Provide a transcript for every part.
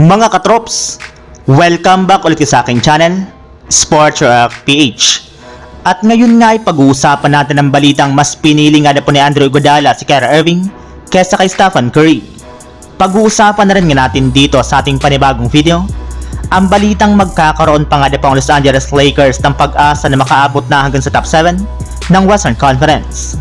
Mga katrops, welcome back ulit sa aking channel, Sports Rock PH. At ngayon nga ay pag-uusapan natin ang balitang mas pinili nga na po ni Andrew Iguodala si Kyrie Irving kesa kay Stephen Curry. Pag-uusapan na rin nga natin dito sa ating panibagong video, ang balitang magkakaroon pa nga na Los Angeles Lakers ng pag-asa na makaabot na hanggang sa top 7 ng Western Conference.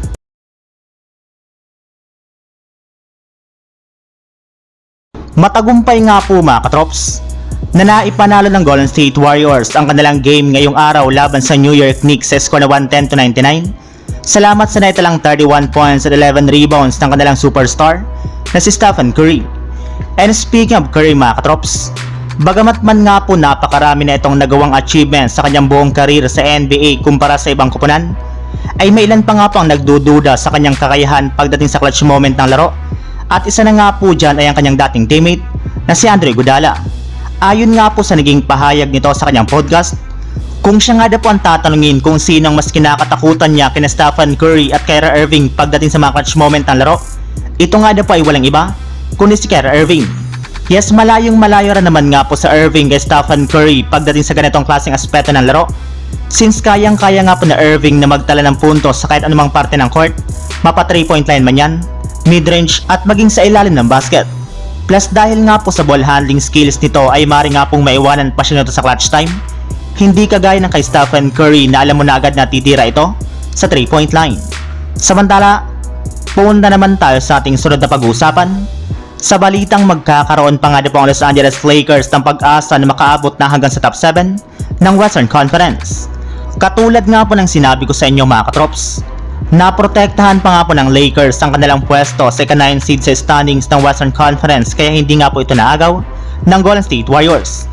Matagumpay nga po mga katrops na naipanalo ng Golden State Warriors ang kanilang game ngayong araw laban sa New York Knicks sa score na 110 to 99. Salamat sa naitalang 31 points at 11 rebounds ng kanilang superstar na si Stephen Curry. And speaking of Curry mga katrops, bagamat man nga po napakarami na itong nagawang achievements sa kanyang buong karir sa NBA kumpara sa ibang kupunan, ay may ilan pa nga po ang nagdududa sa kanyang kakayahan pagdating sa clutch moment ng laro at isa na nga po dyan ay ang kanyang dating teammate na si Andre Gudala. Ayon nga po sa naging pahayag nito sa kanyang podcast, kung siya nga daw po ang tatanungin kung sino ang mas kinakatakutan niya kina Stephen Curry at Kyrie Irving pagdating sa mga clutch moment ng laro, ito nga daw po ay walang iba, kundi si Kyrie Irving. Yes, malayong malayo rin naman nga po sa Irving kay Stephen Curry pagdating sa ganitong klaseng aspeto ng laro. Since kayang-kaya nga po na Irving na magtala ng puntos sa kahit anumang parte ng court, mapa 3 point line man yan, mid-range at maging sa ilalim ng basket. Plus dahil nga po sa ball handling skills nito ay mari nga pong maiwanan pa siya nito sa clutch time, hindi kagaya ng kay Stephen Curry na alam mo na agad na titira ito sa 3 point line. Samantala, punta naman tayo sa ating sunod na pag-uusapan sa balitang magkakaroon pa nga po ang Los Angeles Lakers ng pag-asa na makaabot na hanggang sa top 7 ng Western Conference. Katulad nga po ng sinabi ko sa inyo mga katrops, naprotektahan pa nga po ng Lakers ang kanilang pwesto sa ika-9 seed sa standings ng Western Conference kaya hindi nga po ito naagaw ng Golden State Warriors.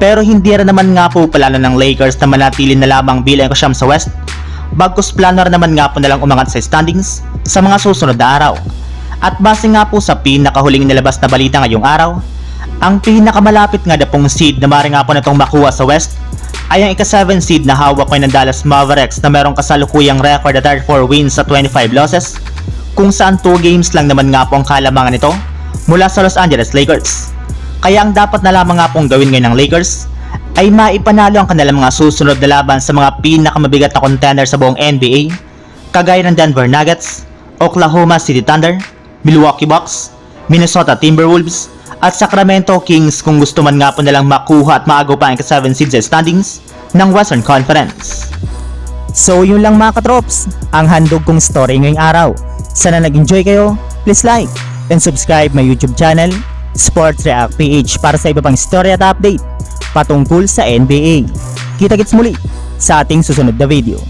Pero hindi rin naman nga po plano ng Lakers na manatili na lamang bilang kasyam sa West, bagkus plano naman nga po nalang umangat sa standings sa mga susunod na araw. At base nga po sa pinakahuling nilabas na balita ngayong araw, ang pinakamalapit nga na pong seed na mari nga po na itong makuha sa West ay ang ika-7 seed na hawak ko ng Dallas Mavericks na merong kasalukuyang record at 34 wins sa 25 losses kung saan 2 games lang naman nga po ang kalamangan nito mula sa Los Angeles Lakers. Kaya ang dapat na lamang nga pong gawin ngayon ng Lakers ay maipanalo ang kanilang mga susunod na laban sa mga pinakamabigat na contender sa buong NBA kagaya ng Denver Nuggets, Oklahoma City Thunder, Milwaukee Bucks, Minnesota Timberwolves, at Sacramento Kings kung gusto man nga po nilang makuha at maagaw pa ang 7 seeds sa standings ng Western Conference. So yun lang mga katrops, ang handog kong story ngayong araw. Sana nag-enjoy kayo, please like and subscribe my YouTube channel, Sports React PH para sa iba pang story at update patungkol sa NBA. Kita-kits muli sa ating susunod na video.